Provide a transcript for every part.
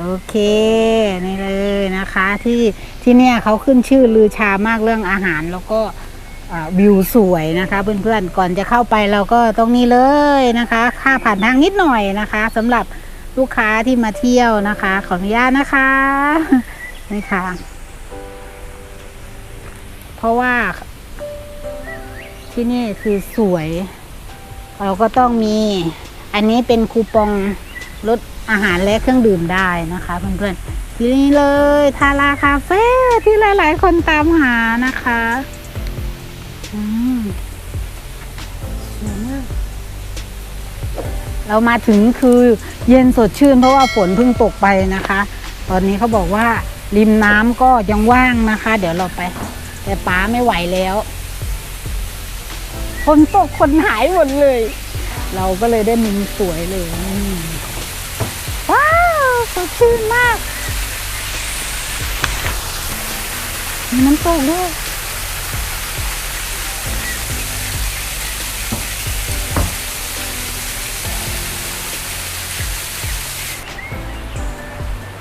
โอเคนี่เลยนะคะที่ที่เนี่ยเขาขึ้นชื่อลือชามากเรื่องอาหารแล้วก็วิวสวยนะคะเพื่อนๆก่อนจะเข้าไปเราก็ตรงนี้เลยนะคะ ค่าผ่านทางนิดหน่อยนะคะสำหรับลูกค้าที่มาเที่ยวนะคะ ขออนุญาตนะคะนี่ค่ะ เพราะว่าที่นี่คือสวย เราก็ต้องมี อันนี้เป็นคูปองลด อาหารและเครื่องดื่มได้นะคะเพื่อนๆที่นี่เลยทาราคาเฟ่ที่หลาย ๆ คนตามหานะคะอืมสวยมากเรามาถึงคือเย็นสดชื่นเพราะว่าฝนเพิ่งตกไปนะคะ ตอนนี้เขาบอกว่าริมน้ำก็ยังว่างนะคะ เดี๋ยวเราไป แต่ป้าไม่ไหวแล้วคนตกคนหายหมดเลย เราก็เลยได้มุมสวยเลยนี่ สดชื่นมาก มีน้ำตกด้วย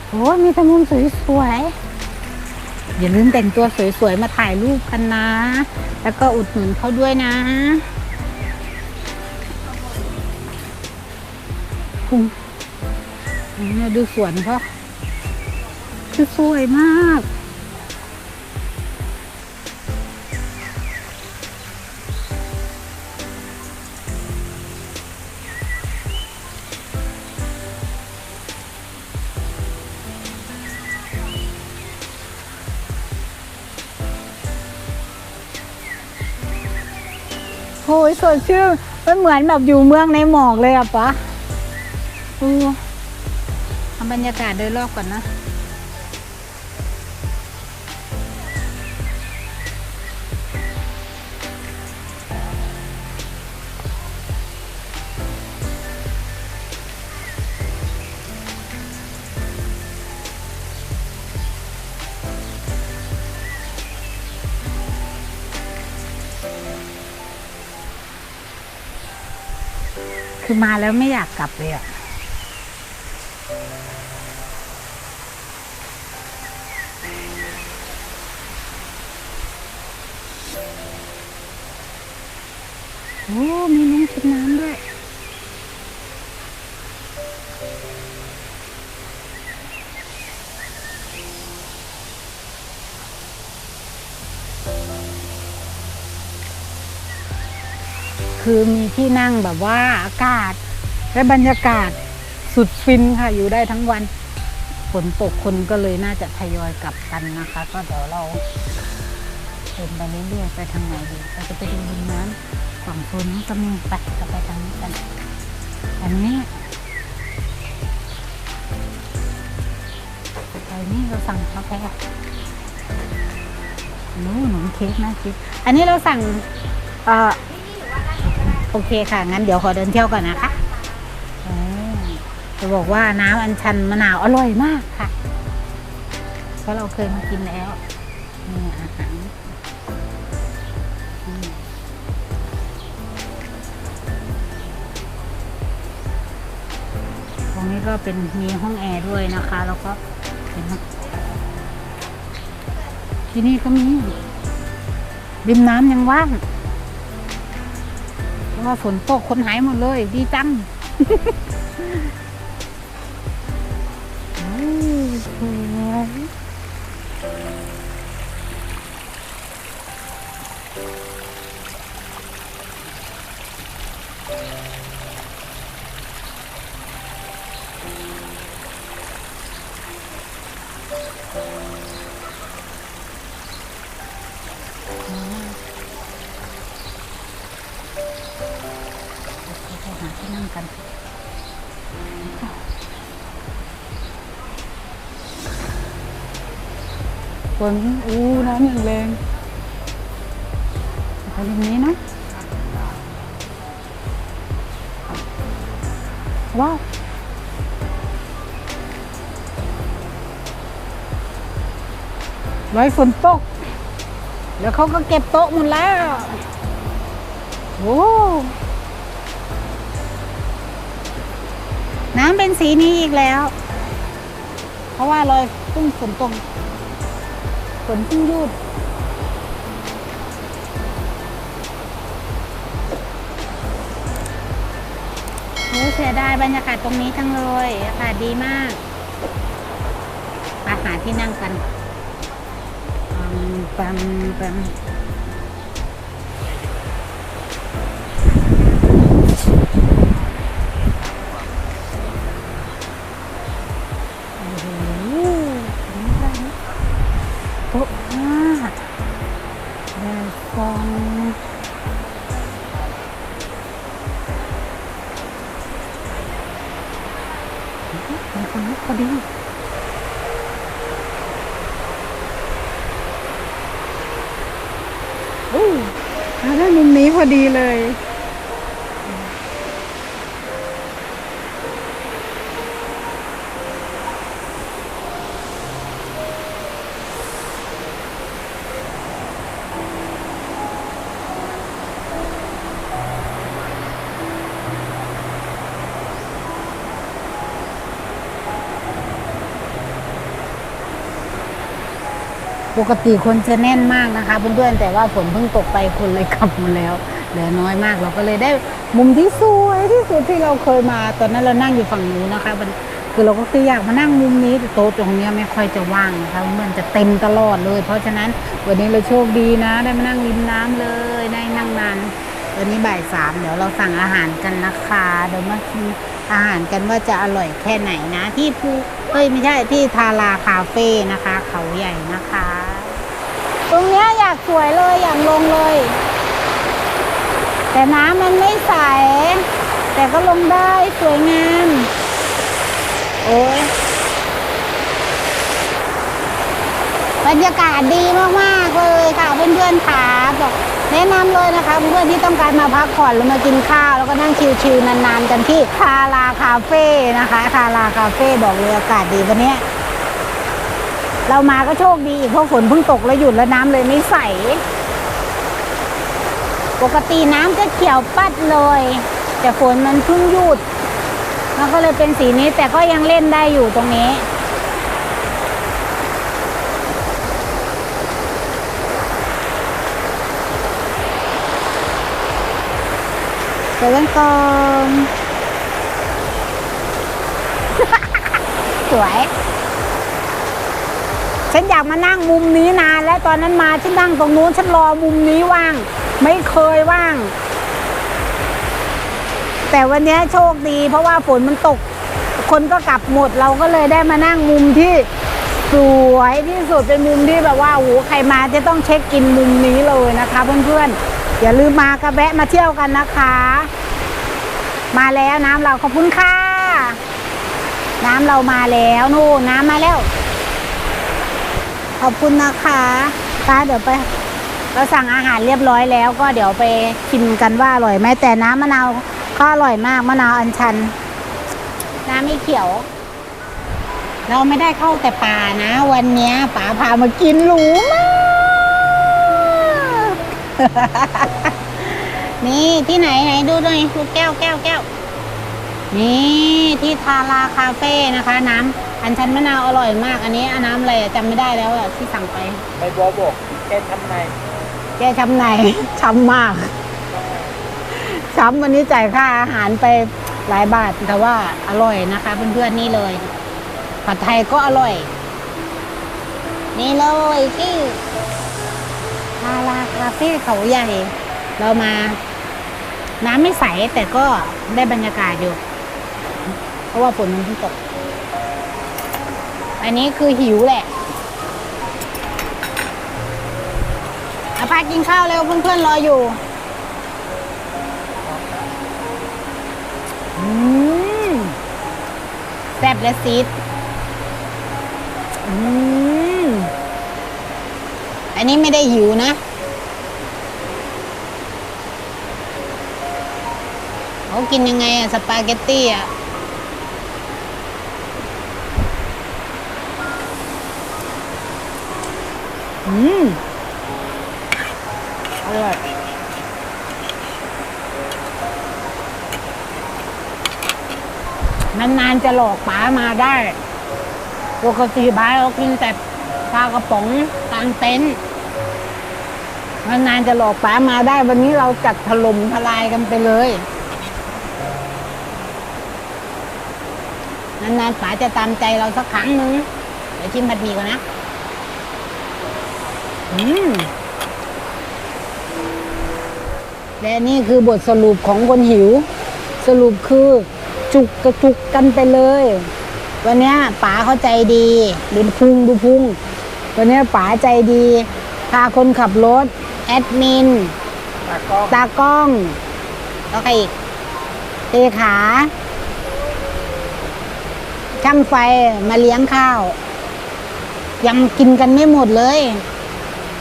โอ้มีต่มุมสวยๆ อย่าลืมแต่งตัวสวยๆ มาถ่ายรูปกันนะ แล้วก็อุดหนุนเขาด้วยนะคุณเนี่ย ดูสวนเขาคือสวยมาก โอ้ยสดชื่นมันเหมือนแบบอยู่เมืองในหมอกเลยอะปะโอ้ทำ บรรยากาศโดยรอบก่อนนะคือมาแล้วไม่อยากกลับเลยอะ โอ้มีน้องกินน้ำด้วยคือมีที่นั่งแบบว่าอากาศ และบรรยากาศสุดฟินค่ะ อยู่ได้ทั้งวันฝนตกคนก็เลยน่าจะทยอยกลับกันนะคะ ก็เดี๋ยวเราเดินไปเรื่อยๆไปทางไหนดีเราจะไปดูริมน้ำ ฝั่งโซนนี้ก็มีไปก็ไปทางนี้กันอันนี้ไปนี่เราสั่งกาแฟนู้หนมเค้กน่ากินอันนี้เราสั่งเอ่อโอเคค่ะ งั้นเดี๋ยวขอเดินเที่ยวก่อนนะคะจะบอกว่าน้ำอัญชันมะนาวอร่อยมากค่ะ เพราะเราเคยมากินแล้ว รงนี้ก็เป็นมีห้องแอร์ด้วยนะคะ แล้วก็เห็นไหที่นี่ก็มีริมน้ำยังว่างเพราะว่าฝนตกคนหายหมดเลย ดีจังสวย ฝนอู้น้ำอย่างแรงไปตรงนี้เนาะว้าวไว้ฝนตกแล้วเขาก็เก็บโต๊ะหมดแล้ว โอ้น้ำเป็นสีนี้อีกแล้ว เพราะว่ารอยเพิ่งฝนตก ฝนเพิ่งหยุดโอ้เสียดายบรรยากาศตรงนี้จังเลยอากาศดีมาก อาหารที่นั่งกันปัมปัมปัม มาได้มุมนี้พอดีเลย ปกติคนจะแน่นมากนะคะเพื่อนๆแต่ว่าฝนเพิ่งตกไปคนเลยกลับหมดแล้วเหลือน้อยมากเราก็เลยได้มุมที่สวยที่สุดที่เราเคยมา ตอนนั้นเรานั่งอยู่ฝั่งนู้นนะคะมันคือเราก็คืออยากมานั่งมุมนี้แต่โต๊ะตรงนี้ไม่ค่อยจะว่างนะคะเพื่อนจะเต็มตลอดเลย เพราะฉะนั้นวันนี้เราโชคดีนะ ได้มานั่งริมน้ำเลยได้นั่งนานวันนี้บ่ายสามเดี๋ยวเราสั่งอาหารกันนะคะเดี๋ยวมากิน อาหารกันว่าจะอร่อยแค่ไหนนะ ที่ภูเอ้ยไม่ใช่ที่ทาราคาเฟ่นะคะ เขาใหญ่นะคะ ตรงเนี้ยอยากสวยเลยอยากลงเลย แต่น้ำมันไม่ใส แต่ก็ลงได้สวยงามโอ้ยบรรยากาศดีมาก ๆ เลยค่ะเพื่อนๆขาบอก แนะนำเลยนะคะเพื่อนที่ต้องการมาพักผ่อนหรือมากินข้าว แล้วก็นั่งชิลๆนานๆ กันที่ทาราคาเฟ่นะคะทาราคาเฟ่บอกเลยอากาศดีวันนี้เรามาก็โชคดีอีกเพราะฝนเพิ่งตกแล้วหยุดแล้วน้ำเลยไม่ใส ปกติน้ำจะเขียวปัดเลย แต่ฝนมันเพิ่งหยุดมันก็เลยเป็นสีนี้แต่ก็ยังเล่นได้อยู่ตรงนี้ เดี๋ยวกันก่อนสวย ฉันอยากมานั่งมุมนี้นานแล้วตอนนั้นมาฉันนั่งตรงนู้นฉันรอมุมนี้ว่าง ไม่เคยว่าง แต่วันนี้โชคดี เพราะว่าฝนมันตก คนก็กลับหมดเราก็เลยได้มานั่งมุมที่สวยที่สุดเป็นมุมที่แบบว่าโอ้โหใครมาจะต้องเช็คอินมุมนี้เลยนะคะเพื่อนๆ อย่าลืมมากระแวะมาเที่ยวกันนะคะ มาแล้วน้ำเราขอบคุณค่ะ น้ำเรามาแล้วนู่นน้ำมาแล้ว ขอบคุณนะคะป้าเดี๋ยวไป เราสั่งอาหารเรียบร้อยแล้วก็เดี๋ยวไปชิมกันว่าอร่อยไหมแต่น้ำมะนาวก็อร่อยมากมะนาวอัญชัน น้ำไม่เขียว เราไม่ได้เข้าแต่ป่านะ วันนี้ป๋าพามากินหรูมาก นี่ที่ไหนไหนดูหน่อยดูแก้วแก้วแก้วนี่ที่ทาราคาเฟ่นะคะ น้ำอัญชันมะนาวอร่อยมาก อันนี้อันน้ำอะไรอะจำไม่ได้แล้วอะที่สั่งไปใบบัวบกแกทำไงแกช้ำในช้ำมาก ช้ำวันนี้จ่ายค่าอาหารไปหลายบาท แต่ว่าอร่อยนะคะเพื่อนๆนี่เลย ผัดไทยก็อร่อย นี่เลยที่ ทาราคาเฟ่เขาใหญ่ เรามา น้ำไม่ใสแต่ก็ได้บรรยากาศอยู่ เพราะว่าฝนมันเพิ่งตก อันนี้คือหิวแหละอาพากินข้าวเร็วเพื่อนๆรออยู่แซ่บและซีดอืม อันนี้ไม่ได้หิวนะ เขากินยังไงอะสปาเกตตี้อะอืมอร่อยนานๆจะหลอกป๋ามาได้ ปกติบ้าเรากินแต่ปลากระป๋อง กลางเต็นท์นานๆจะหลอกป๋ามาได้ วันนี้เราจัดถล่มทลายกันไปเลยนานๆป๋าจะตามใจเราสักครั้งหนึ่งเดี๋ยวชิมผัดหมี่ก่อนนะ อืมและนี่คือบทสรุปของคนหิว สรุปคือจุกกระจุกกันไปเลย วันนี้ป๋าเข้าใจดีดูพุงดูพุง วันเนี้ยป๋าใจดี พาคนขับรถ แอดมิน ตากล้องตากล้อง แล้วใครอีกเลขา ช่างไฟมาเลี้ยงข้าว ยังกินกันไม่หมดเลย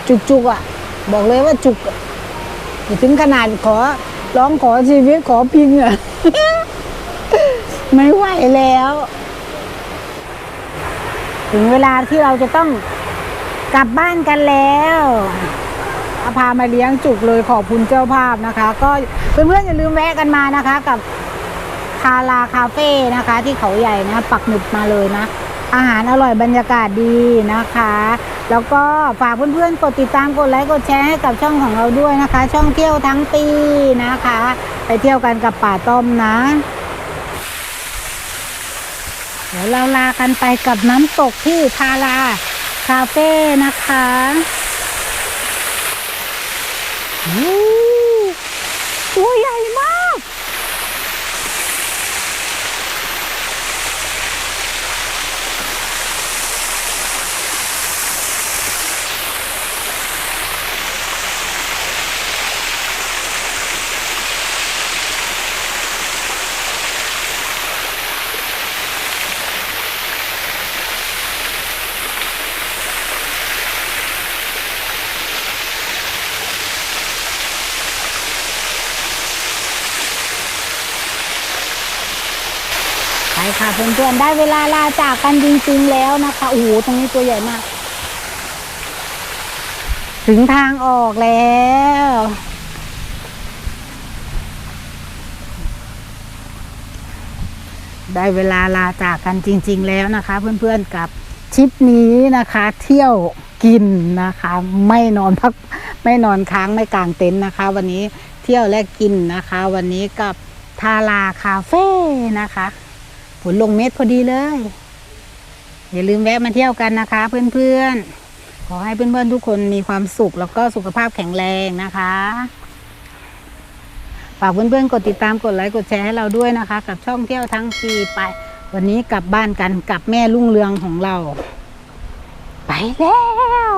จุกๆอะ บอกเลยว่าจุกอะถึงขนาดขอร้องขอชีวิตขอพิงอะ ไม่ไหวแล้ว ถึงเวลาที่เราจะต้อง กลับบ้านกันแล้วพามาเลี้ยงจุกเลยขอบคุณเจ้าภาพนะคะ ก็เพื่อนๆอย่าลืมแวะกันมานะคะ กับคาราคาเฟ่นะคะ ที่เขาใหญ่นะปักหมุดมาเลยนะ อาหารอร่อยบรรยากาศดีนะคะ แล้วก็ฝากเพื่อนๆกดติดตามกดไลค์กดแชร์ให้กับช่องของเราด้วยนะคะ ช่องเที่ยวทั้งปีนะคะ ไปเที่ยวกันกับป่าต้มนะ เดี๋ยวเราลากันไปกับน้ำตกที่ทารา คาเฟ่นะคะโอ้ตัวใหญ่มาก ไป ค่ะเพื่อนๆได้เวลาลาจากกันจริงๆแล้วนะคะโอ้โหตรงนี้ตัวใหญ่มาก ถึงทางออกแล้วได้เวลาลาจากกันจริง ๆ แล้วนะคะ เพื่อนๆกับทริปนี้นะคะ เที่ยวกินนะคะ ไม่นอนพักไม่นอนค้างไม่กางเต็นท์นะคะ วันนี้เที่ยวและกินนะคะ วันนี้กับทาราคาเฟ่นะคะ ฝนลงเม็ดพอดีเลย อย่าลืมแวะมาเที่ยวกันนะคะ เพื่อนๆ ขอให้เพื่อนๆทุกคนมีความสุขแล้วก็สุขภาพแข็งแรงนะคะฝากเพื่อนๆกดติดตามกดไลค์กดแชร์ให้เราด้วยนะคะ กับช่องเที่ยวทั้งทีไป วันนี้กลับบ้านกันกับแม่ลุ่งเรืองของเรา ไปแล้ว